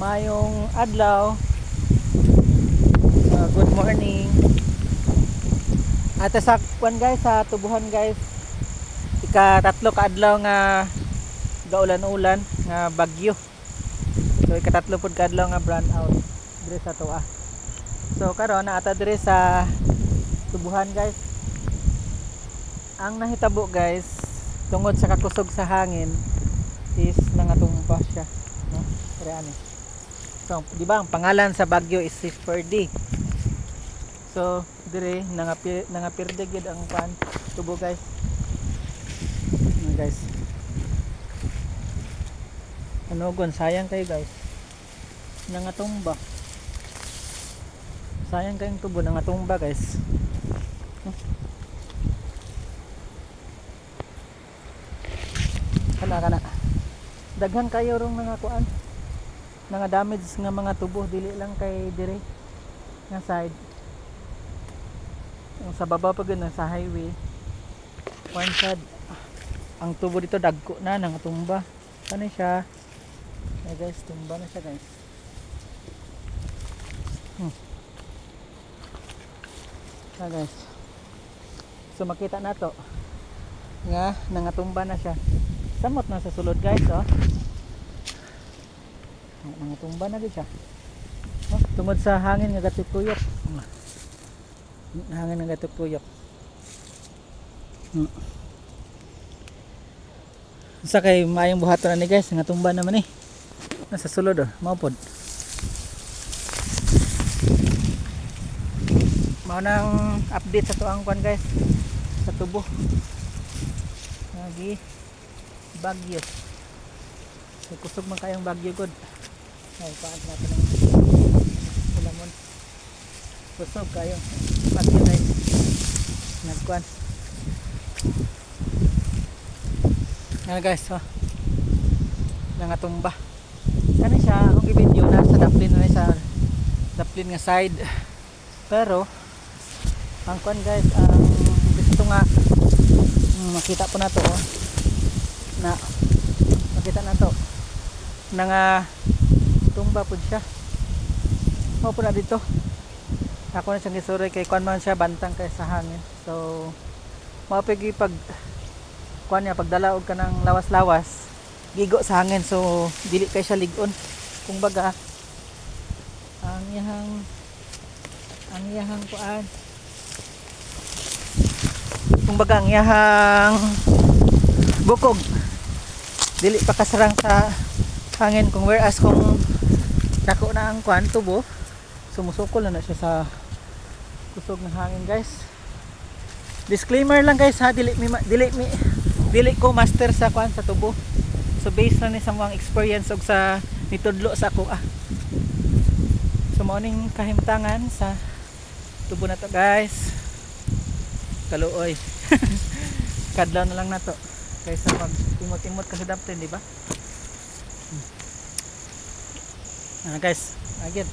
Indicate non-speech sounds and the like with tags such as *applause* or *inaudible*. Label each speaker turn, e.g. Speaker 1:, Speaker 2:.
Speaker 1: Mayong adlaw. Uh, good morning. At sa kwan guys, sa tubuhan guys. Ika tatlo ka adlaw nga gaulan-ulan nga bagyo. So ikatatlo pud ka adlaw nga brown out dire sa tuwa. So karon naata dire sa tubuhan guys. Ang nahitabo guys tungod sa kakusog sa hangin is nangatumpa siya no Dire ani. So, di ba ang pangalan sa Bagyo is si Ferdy. So, dire nangapir nangapirde gid ang pan tubo guys. Ano guys. Ano gon sayang kayo guys. Nangatumba. Sayang kayong tubo nangatumba guys. Kana kana. Daghan kayo rong mga kuan nga damage nga mga tubo dili lang kay dire nga side. Yung sa baba pa gud sa highway one side. Ang tubo dito dagko na nangatumba. Ano siya? Ay guys tumba na siya guys. Hmm. Ah, guys. So makita na to. Nga nangatumba na siya. Samot na sa sulod guys oh mga tumba na siya. Oh, tungod sa hangin nga gatutuyok Ah. hangin nga gatutuyok hmm. sa kay mayong buhaton na ni guys nga tumba naman eh. Nasa sulod oh mao pod mao nang update sa tuang kwan guys. Sa tubo. Lagi. Bagyo May kusog man kayang bagyo good ay paad natin ng ulamon. Kusog kayo. Bagyo guys nagkuan yan guys oh? Nangatumba. Ano siya? Akong i-video na sa daplin na sa daplin nga side. Pero ang kuan guys ang gusto nga mm, makita po na to oh, na makita na nga tumba po siya. Mo po na dito. Ako na siyang gisuroy kay kuan man siya bantang kay sa hangin. So mapigi pag kuan niya pagdala og kanang lawas-lawas gigo sa hangin. So dili kay siya ligon. Kung baga ang iyahang ang iyahang kuan. Kung baga ang iyahang bukog. Dili pa kasarang sa hangin kung whereas kung dako na ang kwan tubo. Sumusukol na na siya sa kusog ng hangin guys. Disclaimer lang guys ha dili mi dili mi dili ko master sa kwan sa tubo. So based na ni sa mga experience og sa nitudlo sa ako ah. So morning kahimtangan sa tubo na to guys. Kaluoy. *laughs* Kadlaw na lang na to. Kaysa mag imot-imot kasi dapat di ba Ah guys, again.